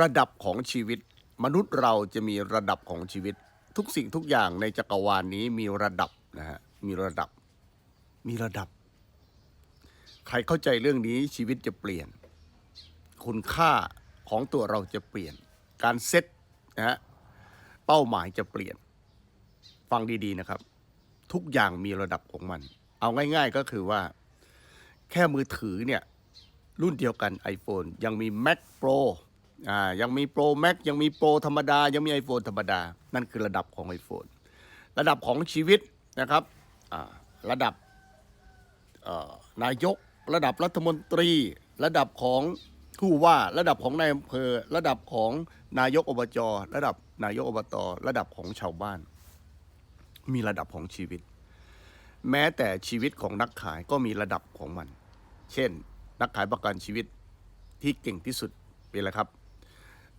ระดับของชีวิต มนุษย์เราจะมีระดับของชีวิต ทุกสิ่งทุกอย่างในจักรวาลนี้มีระดับนะฮะมีระดับ มีระดับ ใครเข้าใจเรื่องนี้ชีวิตจะเปลี่ยน คุณค่าของตัวเราจะเปลี่ยน การเซ็ตนะฮะเป้าหมายจะเปลี่ยน ฟังดีๆนะครับ ทุกอย่างมีระดับของมัน เอาง่ายๆก็คือว่า แค่มือถือเนี่ย รุ่นเดียวกัน iPhone ยังมี Mac Pro อ่ายังมี Pro Max ยังมี Pro ธรรมดา ยังมี iPhone ธรรมดา นั่นคือระดับของ iPhone ระดับของชีวิตนะครับอ่าระดับนายก ระดับรัฐมนตรี ระดับของผู้ว่าระดับของนายอำเภอ ระดับของนายกอบจระดับนายกอบต ระดับของชาวบ้าน มีระดับของชีวิต แม้แต่ชีวิตของนักขายก็มีระดับของมัน เช่น นักขายประกันชีวิตที่เก่งที่สุดเป็นอะไรครับ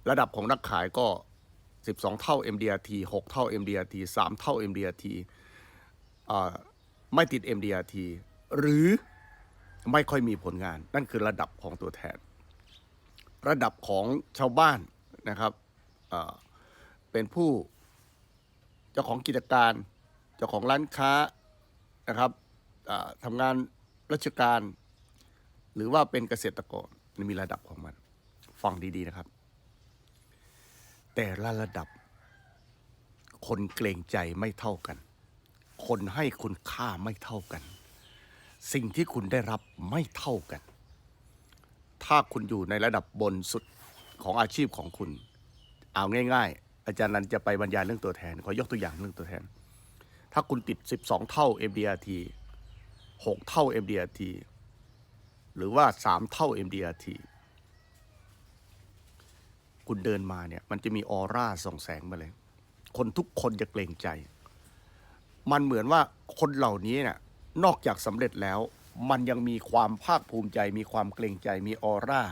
ระดับของนักขายก็ 12 เท่า MDRT 6 เท่า MDRT 3 เท่า MDRT ไม่ติด MDRT หรือไม่ค่อยมีผลงาน นั่นคือระดับของตัวแทน ระดับของชาวบ้านนะครับเป็นผู้เจ้าของกิจการ เจ้าของร้านค้านะครับทำงานราชการ หรือว่าเป็นเกษตรกรมันมีระดับของมัน ฟังดี ๆ นะครับ แต่ละระดับ คนเกรงใจไม่เท่ากัน คนให้คุณค่าไม่เท่ากัน สิ่งที่คุณได้รับไม่เท่ากัน ถ้าคุณอยู่ในระดับบนสุดของอาชีพของคุณ เอาง่าย ๆ อาจารย์นันจะไปบรรยายเรื่องตัวแทน ขอยกตัวอย่างเรื่องตัวแทน ถ้าคุณติด 12 เท่า MDRT 6 เท่า MDRT หรือว่า 3 เท่า MDRT คุณเดินมาเนี่ย มันจะมีออร่าส่องแสงมาเลย คนทุกคนจะเกรงใจ มันเหมือนว่าคนเหล่านี้เนี่ยนอกจากสำเร็จแล้ว มันยังมีความภาคภูมิใจ มีความเกรงใจ มีออร่า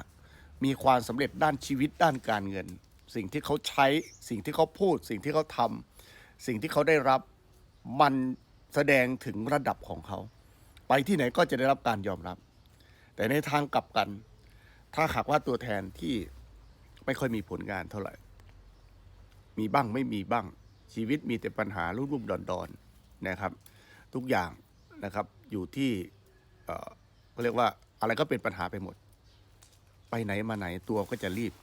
มีความสำเร็จด้านชีวิตด้านการเงิน สิ่งที่เขาใช้ สิ่งที่เขาพูด สิ่งที่เขาทำสิ่งที่เขาได้รับ มันแสดงถึงระดับของเขา ไปที่ไหนก็จะได้รับการยอมรับ แต่ในทางกลับกัน ถ้าหากว่าตัวแทนที่ ไม่ค่อยมีผลงานเท่าไหร่ มีบ้างไม่มีบ้าง ชีวิตมีแต่ปัญหารุ่มๆดอนๆนะครับ ทุกอย่างนะครับอยู่ที่เขาเรียกว่าอะไรก็เป็นปัญหาไปหมด ไปไหนมาไหนตัวก็จะรีบ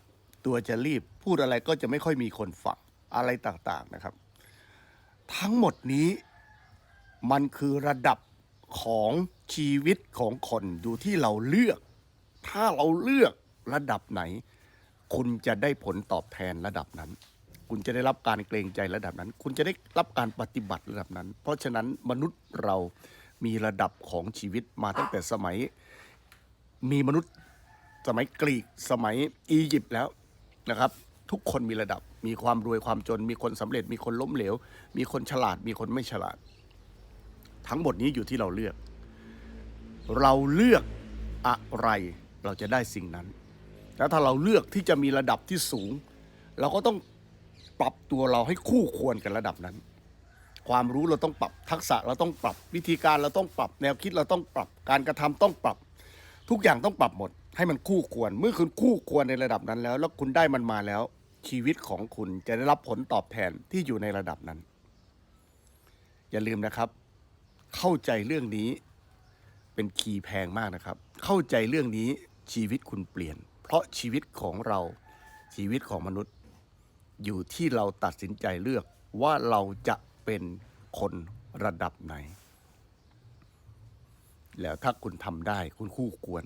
ตัวจะรีบพูดอะไรก็จะไม่ค่อยมีคนฟังอะไรต่างๆนะครับ ทั้งหมดนี้มันคือระดับของชีวิตของคนอยู่ที่เราเลือก ถ้าเราเลือกระดับไหน คุณจะได้ผลตอบแทนระดับนั้น คุณจะได้รับการเกรงใจระดับนั้น คุณจะได้รับการปฏิบัติระดับนั้น เพราะฉะนั้นมนุษย์เรามีระดับของชีวิตมาตั้งแต่สมัย มีมนุษย์สมัยกรีกสมัยอียิปต์แล้วนะครับ ทุกคนมีระดับ มีความรวยความจน มีคนสำเร็จ มีคนล้มเหลว มีคนฉลาด มีคนไม่ฉลาด ทั้งหมดนี้อยู่ที่เราเลือก เราเลือกอะไรเราจะได้สิ่งนั้น แล้วถ้าเราเลือกที่จะมีระดับที่สูง เราก็ต้องปรับตัวเราให้คู่ควรกับระดับนั้น ความรู้เราต้องปรับทักษะเราต้องปรับวิธีการเราต้องปรับแนวคิดเราต้องปรับการกระทำต้องปรับ ทุกอย่างต้องปรับหมด ให้มันคู่ควร เมื่อคุณคู่ควรในระดับนั้นแล้ว แล้วคุณได้มันมาแล้ว ชีวิตของคุณจะได้รับผลตอบแทนที่อยู่ในระดับนั้น อย่าลืมนะครับ เข้าใจเรื่องนี้เป็นคีย์แพงมากนะครับ เข้าใจเรื่องนี้ชีวิตคุณเปลี่ยน ราะชีวิตของเราชีวิตของมนุษย์ อยู่ที่เราตัดสินใจเลือกว่าเราจะเป็นคนระดับไหน แล้วถ้าคุณทำได้คุณคู่ควร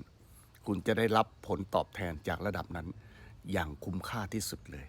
คุณจะได้รับผลตอบแทนจากระดับนั้น อย่างคุ้มค่าที่สุดเลย